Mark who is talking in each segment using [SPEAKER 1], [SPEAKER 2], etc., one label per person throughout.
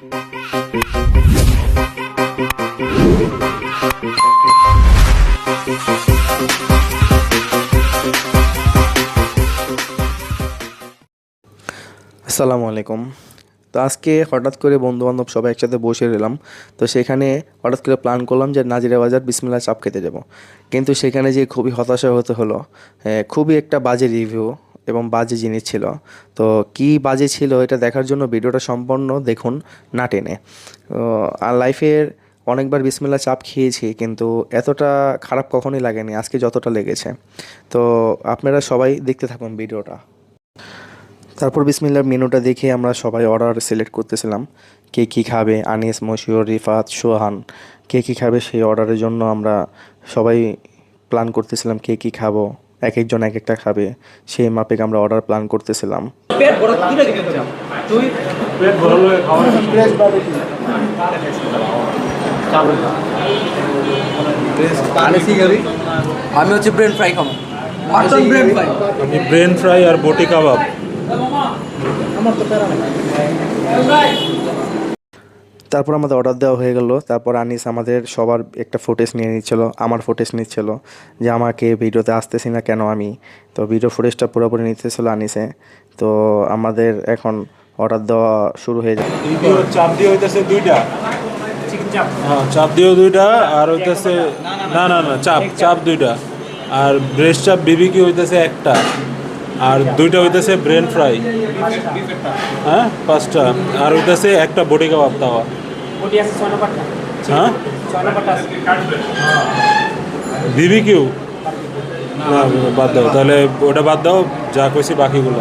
[SPEAKER 1] আসসালামু আলাইকুম। তো আজকে হঠাৎ করে বন্ধু বান্ধব সবাই একসাথে বসে রইলাম। তো সেখানে হঠাৎ করে প্ল্যান করলাম যে নাজিরা বাজার বিসমিল্লা চাপ খেতে যাব। কিন্তু সেখানে যে খুবই হতাশা হতে হলো। খুবই একটা বাজে রিভিউ এবং বাজে জিনিস ছিল। তো কি বাজে ছিল এটা দেখার জন্য ভিডিওটা সম্পূর্ণ দেখুন না টেনে। আর লাইফের অনেকবার বিসমিল্লা চাপ খেয়েছি, কিন্তু এতটা খারাপ কখনোই লাগেনি, আজকে যতটা লেগেছে। তো আপনারা সবাই দেখতে থাকুন ভিডিওটা। তারপর বিসমিল্লার মেনুটা দেখে আমরা সবাই অর্ডার সিলেক্ট করতেছিলাম। কে কী খাবে? আনিস, মশিউর, রিফাত, সোহান, কে কী খাবে সেই অর্ডারের জন্য আমরা সবাই প্ল্যান করতেছিলাম কে কী খাব। এক একজন এক একটা খাবে। সেই মাপেক আমরা অর্ডার প্ল্যান করতেছিলাম।
[SPEAKER 2] আমি হচ্ছে ব্রেন ফ্রাই খাব।
[SPEAKER 3] আমি ব্রেন ফ্রাই আর বটি কাবাব।
[SPEAKER 1] তারপর আমাদের অর্ডার দেওয়া হয়ে গেল। তারপর আনিস আমাদের সবার একটা ফুটেজ নিয়ে নিচ্ছিল আমার ফুটেজ নিচ্ছিল যে আমাকে ভিডিওতে আসতেছি না কেন আমি। তো ভিডিও ফুটেজটা পুরোপুরি নিতেছিল আনিসে। তো আমাদের এখন অর্ডার দেওয়া শুরু হয়ে যায়।
[SPEAKER 3] চাপ দিয়ে হইতেছে দুইটা। হ্যাঁ চাপ দিয়েও দুইটা আর হইতেছে না না না চাপ চাপ দুইটা। আর ব্রেস্ট চাপ বিবি কি হইতেছে একটা। আর দুইটা হইতেছে ব্রেন ফ্রাই। হ্যাঁ? পাঁচটা। আর হইতেছে একটা বডি কাবাব
[SPEAKER 4] নম্বরটা
[SPEAKER 3] হ্যাঁ? বিবি কিউ না বাদ দাও। তাহলে ওটা বাদ দাও যা কইছি বাকিগুলো।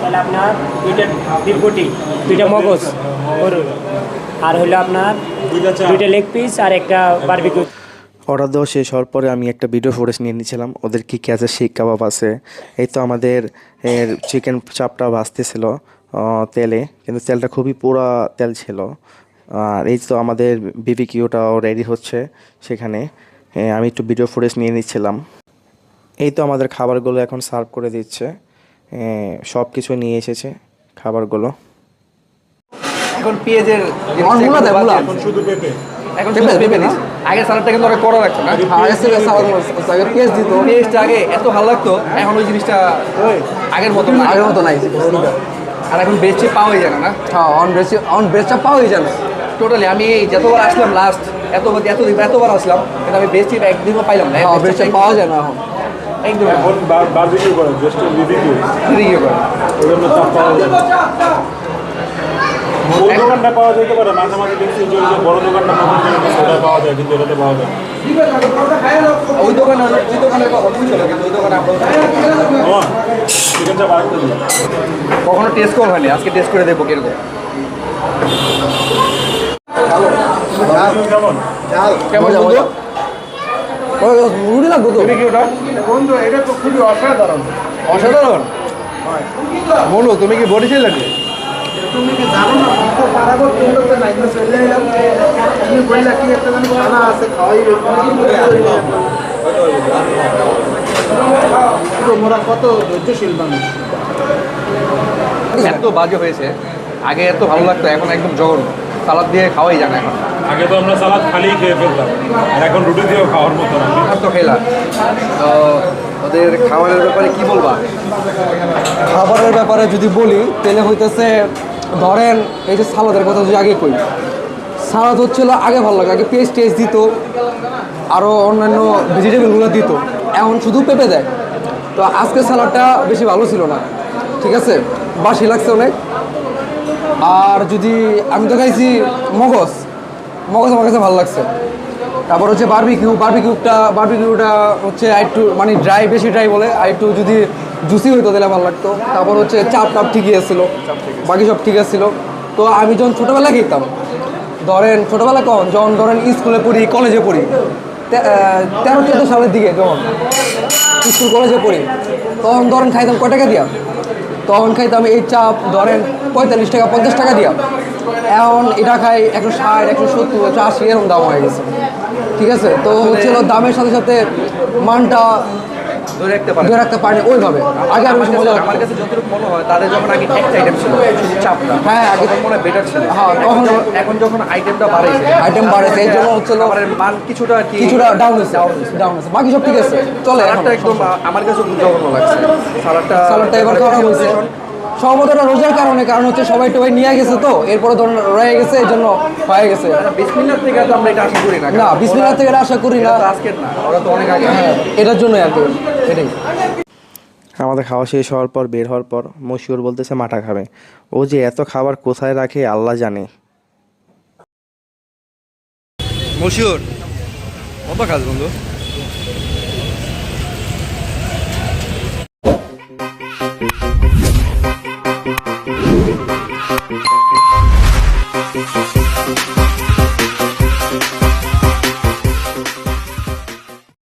[SPEAKER 4] তাহলে আপনার দুইটা বিফ দুইটা মগজ গরুর। আর হলো আপনার
[SPEAKER 3] দুইটা
[SPEAKER 4] লেগ পিস আর একটা বারবিকিউ
[SPEAKER 1] অর্ডার দেওয়া শেষ হওয়ার পরে আমি একটা ভিডিও ফুটেজ নিয়ে নিয়েছিলাম। ওদের কী কী আছে? শিক কাবাব আছে। এই তো আমাদের এর চিকেন চাপটা ভাজতেছিল তেলে। কিন্তু তেলটা খুবই পুরা তেল ছিল। আর এই তো আমাদের বিবিকিউটাও রেডি হচ্ছে সেখানে। আমি একটু ভিডিও ফুটেজ নিয়ে নিচ্ছিলাম। এই তো আমাদের খাবারগুলো এখন সার্ভ করে দিচ্ছে। সব কিছু নিয়ে এসেছে খাবারগুলো।
[SPEAKER 2] এখন পেঁয়াজের।
[SPEAKER 3] এখন শুধু পেঁপে।
[SPEAKER 2] এখন শুধু পেঁপে দিস আগে সালাদটা কিন্তু রাখতো না?
[SPEAKER 5] আগে থেকে সালাদ আগে পেঁয়াজ দিত।
[SPEAKER 2] পেঁয়াজটা আগে এত ভালো লাগতো এখন ওই জিনিসটা আগের মতো
[SPEAKER 5] আগের মতো নাই
[SPEAKER 2] আর এখন বেচে পাওয়াই যায় না। না
[SPEAKER 5] হ্যাঁ অন বেশি অন বেচটা পাওয়াই যায় না।
[SPEAKER 2] টোটালি আমি যতবার আসলাম লাস্ট এত এত এতবার আসলাম কিন্তু আমি বেচি একদিনও পাইলাম না।
[SPEAKER 5] হ্যাঁ বেচটা পাওয়া যায় না এখন।
[SPEAKER 2] একদম
[SPEAKER 3] বারবিকিউ করে জাস্ট বিবিকিউ
[SPEAKER 2] করে
[SPEAKER 3] ওই চাপ পাওয়া যায় না। ওই দোকানটা পাওয়া যেতে পারে মাঝে মাঝে দেখছি যে বড় দোকানটা পাওয়া যায় কিন্তু এটাতে পাওয়া যায়।
[SPEAKER 2] ওই দোকানে ওই কিন্তু ওই দোকানে। কখনো টেস্ট করা হয়নি? আজকে টেস্ট করে দেখব কীরকম।
[SPEAKER 3] কেমন?
[SPEAKER 5] রুটি লাগবে তো
[SPEAKER 2] তুমি কি ওটা?
[SPEAKER 6] বন্ধু এটা তো খুবই অসাধারণ।
[SPEAKER 2] অসাধারণ? বলো তুমি কি বডি লাগবে
[SPEAKER 6] তুমি কি জানো চলে এলাম। বললা কি একটা খানা আছে খাওয়াই মোরা কত ধৈর্যশীল মানুষ।
[SPEAKER 2] এত বাজে হয়েছে। আগে এত ভালো লাগতো এখন একদম জঘন্য। সালাদ দিয়ে খাওয়াই যায় না এখন।
[SPEAKER 3] আগে তো আমরা সালাদ খালি খেয়ে ফেলতাম। আর এখন রুটি দিয়েও খাওয়ার মতো না।
[SPEAKER 2] আর তো খেলা। তো ওদের খাবারের ব্যাপারে কি বলবা?
[SPEAKER 5] খাবারের ব্যাপারে যদি বলি তাহলে হইতেছে ধরেন এই যে সালাদের কথা যদি আগে কই, সালাদ হচ্ছিল আগে ভালো লাগে, আগে পেস্ট টেস্ট দিত আরও অন্যান্য ভেজিটেবলগুলো দিত, এখন শুধু পেঁপে দেয়। তো আজকে সালাদটা বেশি ভালো ছিল না, ঠিক আছে? বাসি লাগছে অনেক। আর যদি, আমি তো খাইছি মগজ মগজ আমার কাছে ভালো লাগছে। তারপর হচ্ছে বার্বিকিউ বার্বিকিউটা বারবিকিউটা হচ্ছে আর একটু মানে ড্রাই বেশি ড্রাই বলে আর একটু যদি জুসি হইতো তাহলে ভালো লাগতো। তারপর হচ্ছে চাপ টাপ ঠিকই আসছিল বাকি সব ঠিক আসছিল তো আমি যখন ছোটোবেলা খেতাম, ধরেন ছোটোবেলা কখন? যখন ধরেন স্কুলে পড়ি কলেজে পড়ি তেরো, চোদ্দ সালের দিকে যখন, স্কুল কলেজে পড়ি, তখন ধরেন খাইতাম কয় টাকা দিয়া? তখন খাইতাম এই চাপ, ধরেন পঁয়তাল্লিশ টাকা, পঞ্চাশ টাকা দিয়া। এখন এটা খাই একশো ষাট, একশো সত্তর, একশো আশি, এরকম দাম হয়ে গেছে। ঠিক আছে? তো হচ্ছে দামের সাথে সাথে মানটা
[SPEAKER 2] ধরে রাখতে পারে
[SPEAKER 5] ধরে রাখতে পারেনি ওইভাবে। আগে আমি
[SPEAKER 2] আমার
[SPEAKER 5] মজা
[SPEAKER 2] কাছে- আমার কাছে যতটুকু মনে হয় তাদের যখন আগে একটা আইটেম ছিল শুধু চাপটা
[SPEAKER 5] হ্যাঁ, আগে-
[SPEAKER 2] তখন মনে বেটার ছিল।
[SPEAKER 5] হ্যাঁ, তখন-
[SPEAKER 2] এখন যখন আইটেমটা বাড়াইছে
[SPEAKER 5] আইটেম বাড়াইছে, এই জন্য হচ্ছে
[SPEAKER 2] না মান কিছুটা আর কি
[SPEAKER 5] কিছুটা ডাউন হয়েছে ডাউন হয়েছে। বাকি সব ঠিক আছে চলে একটা
[SPEAKER 2] সালাডটা একদম আমার কাছে জঘন্য লাগছে। সালাডটা
[SPEAKER 5] সালাডটা এবার খাওয়া হয়েছে। সম্ভবত রোজার কারণে কারণ হচ্ছে সবাই টবাই নিয়ে গেছে তো এরপরে ধরুন রয়ে গেছে এই জন্য হয়ে গেছে।
[SPEAKER 2] বিসমিল্লাহ থেকে তো আমরা এটা আশা করি না।
[SPEAKER 5] না বিসমিল্লাহ থেকে আশা করি না।
[SPEAKER 2] আজকের না ওরা তো অনেক আগে।
[SPEAKER 5] হ্যাঁ এটার জন্য আর কি এটাই।
[SPEAKER 1] আমাদের খাওয়া শেষ হওয়ার পর বের হওয়ার পর মশিউর বলতেছে মাঠা খাবে। ও যে এত খাবার কোথায় রাখে আল্লাহ জানে।
[SPEAKER 2] মশিউর কত কাজ বন্ধু?